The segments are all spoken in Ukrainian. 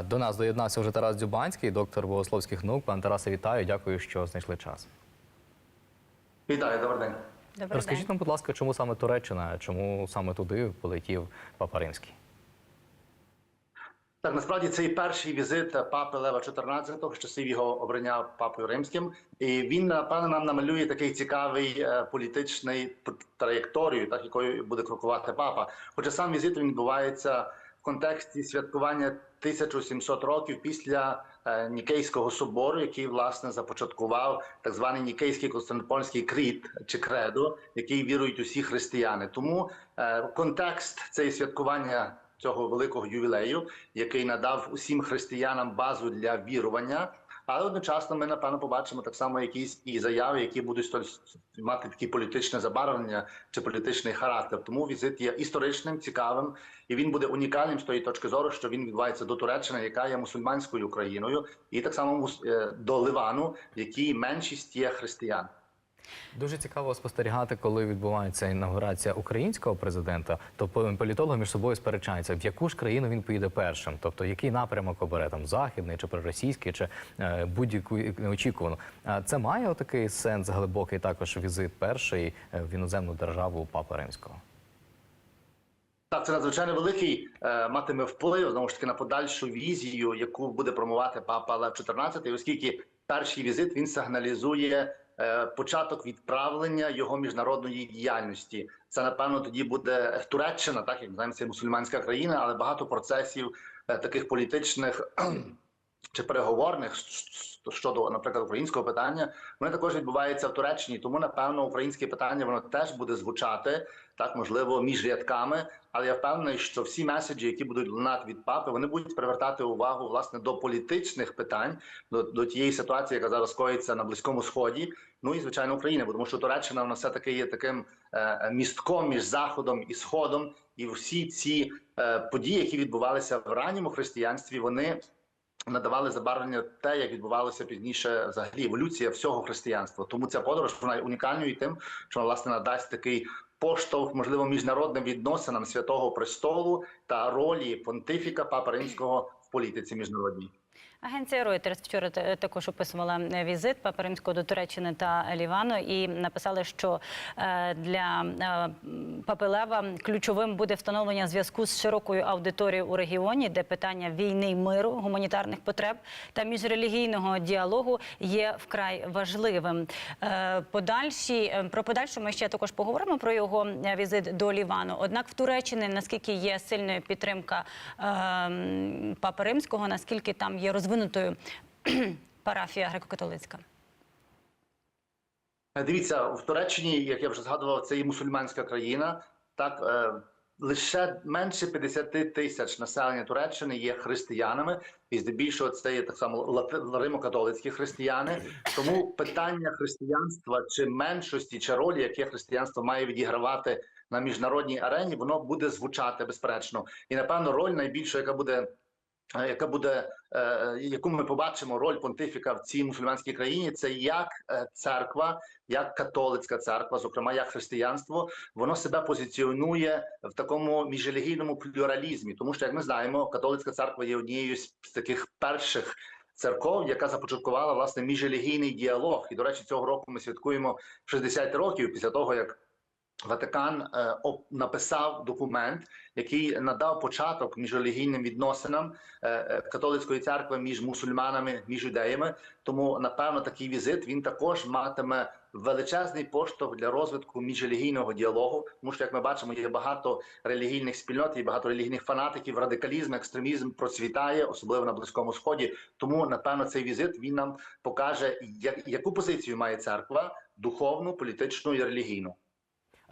До нас доєднався вже Тарас Дзюбанський, доктор богословських наук. Пане Тарасе, вітаю. Дякую, що знайшли час. Вітаю, добрий день. Добрий Розкажіть день. нам, будь ласка, чому саме Туреччина, чому саме туди полетів Папа Римський? Так, насправді цей перший візит папи Лева XIV, з часів його обрання папою римським, і він напевно нам намалює такий цікавий е, політичний траєкторію, так якою буде крокувати папа. Хоча сам візит він відбувається контексті святкування 1700 років після е, Нікейського собору, який власне започаткував так званий Нікейський Константинопольський кріт чи кредо, який вірують усі християни. Тому е, контекст цієї святкування цього великого ювілею, який надав усім християнам базу для вірування. Але одночасно ми напевно побачимо так само якісь і заяви, які будуть мати такі політичне забарвлення чи політичний характер. Тому візит є історичним, цікавим, і він буде унікальним з тої точки зору, що він відбувається до Туреччини, яка є мусульманською країною, і так само е, до Ливану, в якій меншість є християн. Дуже цікаво спостерігати, коли відбувається інаугурація українського президента, то по- політологи між собою сперечаються, в яку ж країну він поїде першим, тобто який напрямок обере там західний чи проросійський, чи е, будь-яку неочікувану. Це має отакий сенс глибокий також візит перший е, в іноземну державу Папи Римського. Так, це надзвичайно великий е, матиме вплив знову ж таки на подальшу візію, яку буде промувати папа Лев XIV, оскільки перший візит він сигналізує початок відправлення його міжнародної діяльності. Це напевно тоді буде Туреччина, так як знаємо, це мусульманська країна, але багато процесів е, таких політичних. Чи переговорних щодо, наприклад, українського питання, вони також відбуваються в Туреччині. Тому напевно українське питання воно теж буде звучати так, можливо, між рядками. Але я впевнений, що всі меседжі, які будуть лунати від папи, вони будуть привертати увагу власне до політичних питань, до, до тієї ситуації, яка зараз коїться на близькому сході. Ну і звичайно Україна, тому що Туреччина вона все таки є таким е, містком між заходом і сходом, і всі ці е, події, які відбувалися в ранньому християнстві, вони надавали забарвлення те, як відбувалося пізніше взагалі еволюція всього християнства. Тому ця подорож вона унікальною тим, що вона власне надасть такий поштовх, можливо, міжнародним відносинам святого престолу та ролі понтифіка папа Римського в політиці міжнародній. Агенція Reuters вчора також описувала е, візит Папи Римського до Туреччини та Лівану і написали, що е, для е, Папи Лева ключовим буде встановлення зв'язку з широкою аудиторією у регіоні, де питання війни й миру, гуманітарних потреб та міжрелігійного діалогу є вкрай важливим. Подальші про подальшу ми ще також поговоримо про його візит до Лівану. Однак в Туреччині наскільки є сильною підтримка е, Папи Римського, наскільки там є розвинутою парафія греко-католицька? Е, Дивіться, в Туреччині, як я вже згадував, це є мусульманська країна. Так е, лише менше 50 тисяч населення Туреччини є християнами, і здебільшого це є так само римо-католицькі християни. Тому питання християнства чи меншості, чи ролі, яке християнство має відігравати на міжнародній арені, воно буде звучати безперечно. І напевно, роль найбільша, яка буде. Е, Яка буде, е, яку ми побачимо роль понтифіка в цій мусульманській країні, це як е, церква, як католицька церква, зокрема як християнство, воно себе позиціонує в такому міжрелігійному плюралізмі, тому що, як ми знаємо, католицька церква є однією з таких перших. Церков, яка започаткувала власне міжрелігійний діалог, і до речі, цього року ми святкуємо 60 років після того, як Ватикан е, написав документ, який надав початок міжрелігійним відносинам е, е, католицької церкви між мусульманами, між юдеями. Тому, напевно, такий візит він також матиме величезний поштовх для розвитку міжрелігійного діалогу. Тому що, як ми бачимо, є багато релігійних спільнот і багато релігійних фанатиків. Радикалізм, екстремізм процвітає, особливо на близькому сході. Тому, напевно, цей візит він нам покаже, яку позицію має церква духовну, політичну і релігійну.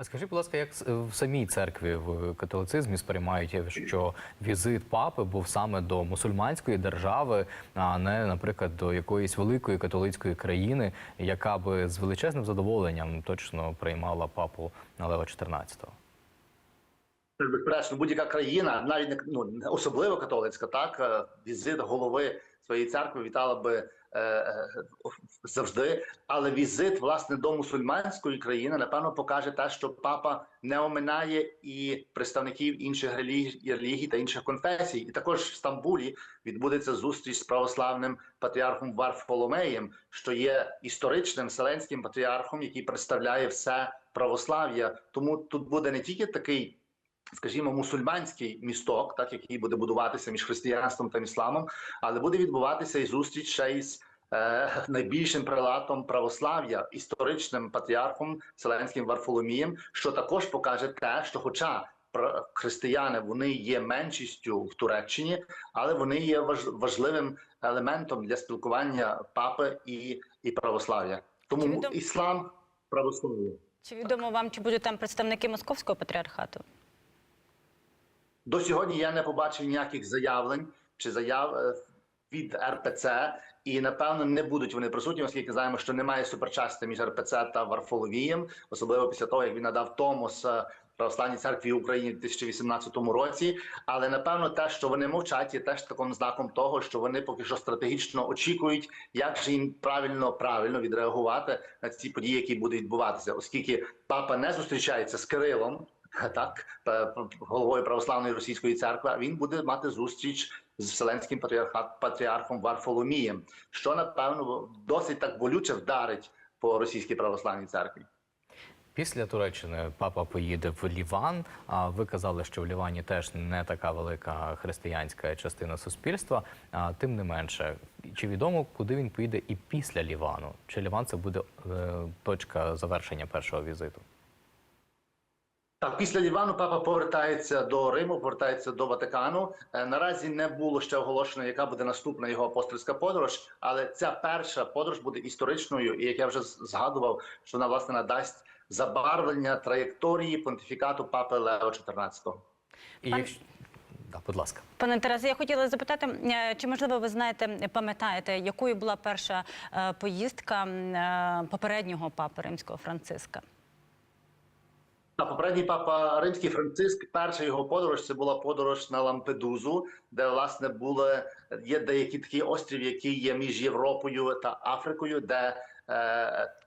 А скажіть, будь ласка, як в самій церкві в католицизмі сприймають, що візит папи був саме до мусульманської держави, а не, наприклад, до якоїсь великої католицької країни, яка би з величезним задоволенням точно приймала папу Лева XIV? Це безперечно, будь-яка країна, навіть ну особливо католицька, так е, візит голови своєї церкви вітала би е, е, завжди. Але візит власне до мусульманської країни напевно покаже те, що папа не оминає і представників інших релігій, та інших конфесій. І також в Стамбулі відбудеться зустріч з православним патріархом Варфоломеєм, що є історичним вселенським патріархом, який представляє все православ'я. Тому тут буде не тільки такий. Скажімо, мусульманський місток, так який буде будуватися між християнством та ісламом, але буде відбуватися і зустріч ще із е, найбільшим прилатом православ'я, історичним патріархом Вселенським Варфоломієм, що також покаже те, що, хоча християни вони є меншістю в Туреччині, але вони є важ- важливим елементом для спілкування папи і, і православ'я. Тому іслам православ'я. Чи відомо вам, чи будуть там представники московського патріархату? До сьогодні я не побачив ніяких заявлень чи заяв е, від РПЦ, і напевно не будуть вони присутні, оскільки знаємо, що немає суперчасти між РПЦ та Варфоловієм, особливо після того, як він надав Томос е, Православній церкві України в 2018 році. Але напевно, те, що вони мовчать, є теж таким знаком того, що вони поки що стратегічно очікують, як же їм правильно правильно відреагувати на ці події, які будуть відбуватися, оскільки папа не зустрічається з Кирилом. Так, п- головою православної російської церкви, він буде мати зустріч з вселенським патріархом Варфоломієм, що напевно досить так болюче вдарить по російській православній церкві. Після Туреччини папа поїде в Ліван. А ви казали, що в Лівані теж не така велика християнська частина суспільства. А тим не менше, чи відомо, куди він поїде і після Лівану? Чи Ліван це буде е, точка завершення першого візиту? Так, після Лівану папа повертається до Риму, повертається до Ватикану. Е, Наразі не було ще оголошено, яка буде наступна його апостольська подорож, але ця перша подорож буде історичною, і як я вже згадував, що вона власне надасть забарвлення траєкторії понтифікату папи Лео XIV. І якщо... Да, будь ласка. Пане Тарасе, я хотіла запитати, е, чи можливо ви знаєте, пам'ятаєте, якою була перша е, поїздка попереднього папи римського Франциска? А попередній папа римський Франциск, перша його подорож це була подорож на Лампедузу, де власне були є деякі такі острів, які є між Європою та Африкою, де е,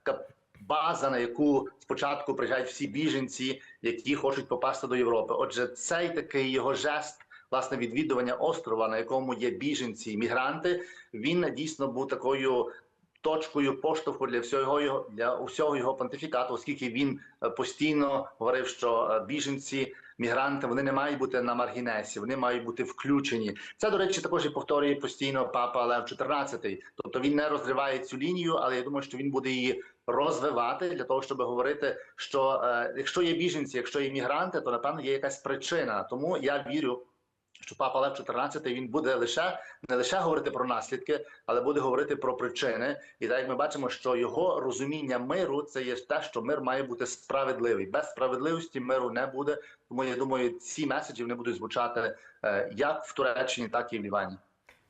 така база, на яку спочатку приїжджають всі біженці, які хочуть попасти до Європи. Отже, цей такий його жест. Власне відвідування острова, на якому є біженці, мігранти, він дійсно був такою точкою поштовху для всього його для усього його понтифікату, оскільки він е, постійно говорив, що е, біженці, мігранти вони не мають бути на маргінесі, вони мають бути включені. Це до речі, також і повторює постійно папа Лев XIV. Тобто він не розриває цю лінію, але я думаю, що він буде її розвивати для того, щоб говорити, що е, якщо є біженці, якщо є мігранти, то напевно є якась причина. Тому я вірю що папа Лев XIV, він буде лише не лише говорити про наслідки, але буде говорити про причини. І так як ми бачимо, що його розуміння миру це є те, що мир має бути справедливий. Без справедливості миру не буде. Тому я думаю, ці меседжі вони будуть звучати е, як в Туреччині, так і в Лівані.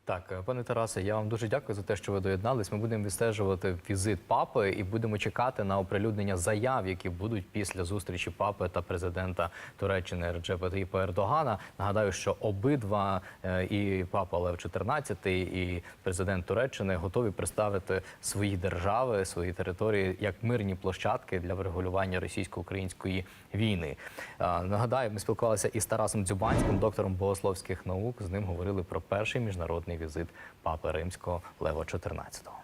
Так, е, пане Тарасе, я вам дуже дякую за те, що ви доєднались. Ми будемо відстежувати візит папи і будемо чекати на оприлюднення заяв, які будуть після зустрічі папи та президента Туреччини Реджепа Таїпа Ердогана. Нагадаю, що обидва е, і папа Лев XIV, і президент Туреччини готові представити свої держави, свої території як мирні площадки для врегулювання російсько-української війни. Е, Нагадаю, ми спілкувалися із Тарасом Дзюбанським, доктором богословських наук. З ним говорили про перший міжнародний візит папи римського Лева XIV.